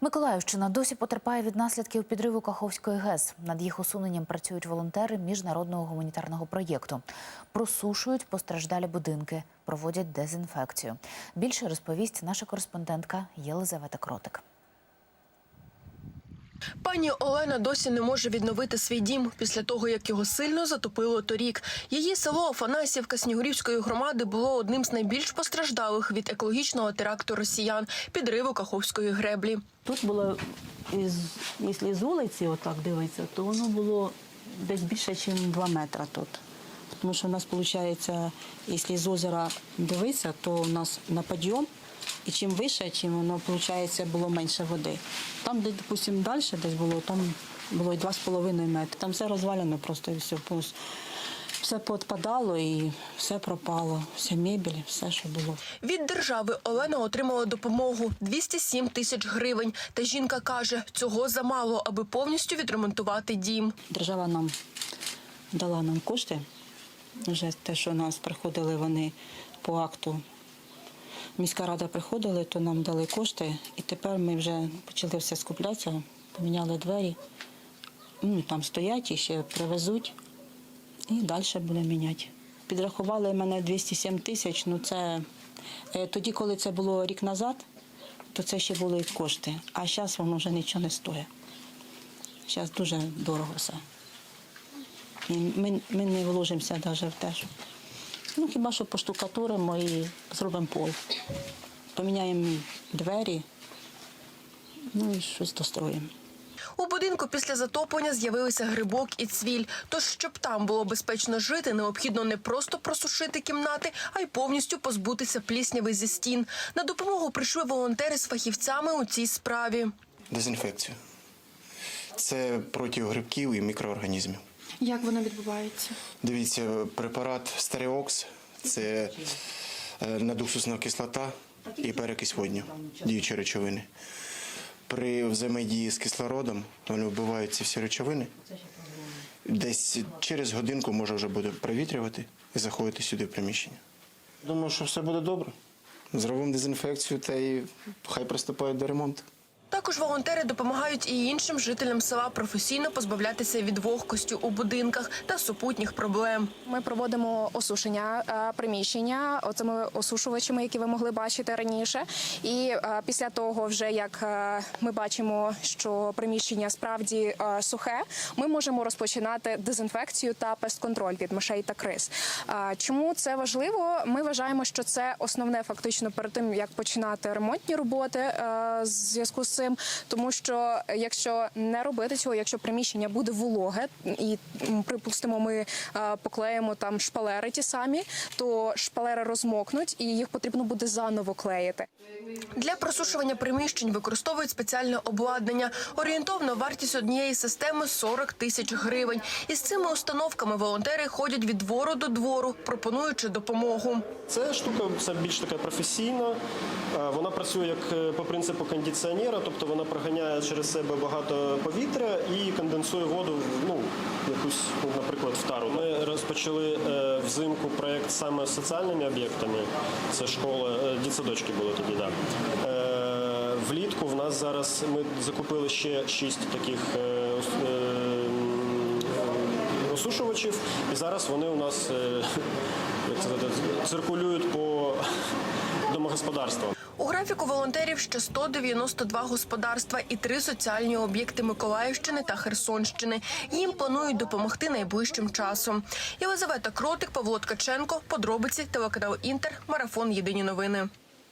Миколаївщина досі потерпає від наслідків підриву Каховської ГЕС. Над їх усуненням працюють волонтери міжнародного гуманітарного проєкту. Просушують постраждалі будинки, проводять дезінфекцію. Більше розповість наша кореспондентка Єлизавета Кротик. Пані Олена досі не може відновити свій дім після того, як його сильно затопило торік. Її село Афанасівка Снігурівської громади було одним з найбільш постраждалих від екологічного теракту росіян підриву Каховської греблі. Тут було, із, якщо з вулиці отак дивитися, то воно було десь більше, ніж 2 метри тут. Тому що у нас виходить, якщо з озера дивитися, то у нас на підйом, і чим вище, чим воно виходить, було менше води. Там, де, допустимо, далі десь було, там було і 2,5 метри. Там все розвалено просто і все. Все поотпадало і все пропало, вся мебель, все, що було. Від держави Олена отримала допомогу 207 тисяч гривень. Та жінка каже, цього замало, аби повністю відремонтувати дім. Держава нам дала нам кошти. Вже те, що нас приходили вони по акту. Міська рада приходили, то нам дали кошти, і тепер ми вже почали все скуплятися, поміняли двері. Ну, там стоять і ще привезуть, і далі будемо міняти. Підрахували мене 207 тисяч. Ну це е, тоді, коли це було рік назад, то це ще були кошти. А зараз воно вже нічого не стоїть. Зараз дуже дорого все. Ми, ми не вложимося навіть в те. Ну, хіба що поштукатуримо і зробимо пол. Поміняємо двері, ну і щось достроїмо. У будинку після затоплення з'явилися грибок і цвіль. Тож, щоб там було безпечно жити, необхідно не просто просушити кімнати, а й повністю позбутися плісняви зі стін. На допомогу прийшли волонтери з фахівцями у цій справі. Дезінфекцію. Це проти грибків і мікроорганізмів. Як воно відбувається? Дивіться, препарат Стереокс це е, надуксусна кислота і перекись водню, діючі речовини. При взаємодії з кислородом вони вбивають ці всі речовини. Десь через годинку може вже буде провітрювати і заходити сюди в приміщення. Думаю, що все буде добре. Зробимо дезінфекцію та й хай приступають до ремонту. Також волонтери допомагають і іншим жителям села професійно позбавлятися від вогкості у будинках та супутніх проблем. Ми проводимо осушення е, приміщення оцими осушувачами, які ви могли бачити раніше. І е, після того, вже як е, ми бачимо, що приміщення справді сухе, ми можемо розпочинати дезінфекцію та пестконтроль від мишей та криз. Чому це важливо? Ми вважаємо, що це основне фактично перед тим, як починати ремонтні роботи з зв'язку з цим, тому що якщо не робити цього, якщо приміщення буде вологе, і припустимо, ми е, поклеїмо там шпалери ті самі, то шпалери розмокнуть і їх потрібно буде заново клеїти. Для просушування приміщень використовують спеціальне обладнання. Орієнтовна вартість однієї системи 40 тисяч гривень. Із цими установками волонтери ходять від двору до двору, пропонуючи допомогу. Це штука це більш така професійна. Е, Вона працює як е, по принципу кондиціонера, тобто вона проганяє через себе багато повітря і конденсує воду в ну, якусь, ну, наприклад, в тару. Ми розпочали е, взимку проєкт саме з соціальними об'єктами. Це школа, е, дітсадочки були тоді, так. Да. Е, влітку в нас зараз ми закупили ще шість таких. ос- осушувачів, і зараз вони у нас як сказати, циркулюють по домогосподарствам. У графіку волонтерів ще 192 господарства і три соціальні об'єкти Миколаївщини та Херсонщини. Їм планують допомогти найближчим часом. Єлизавета Кротик, Павло Ткаченко, подробиці, телеканал Інтер, марафон Єдині новини.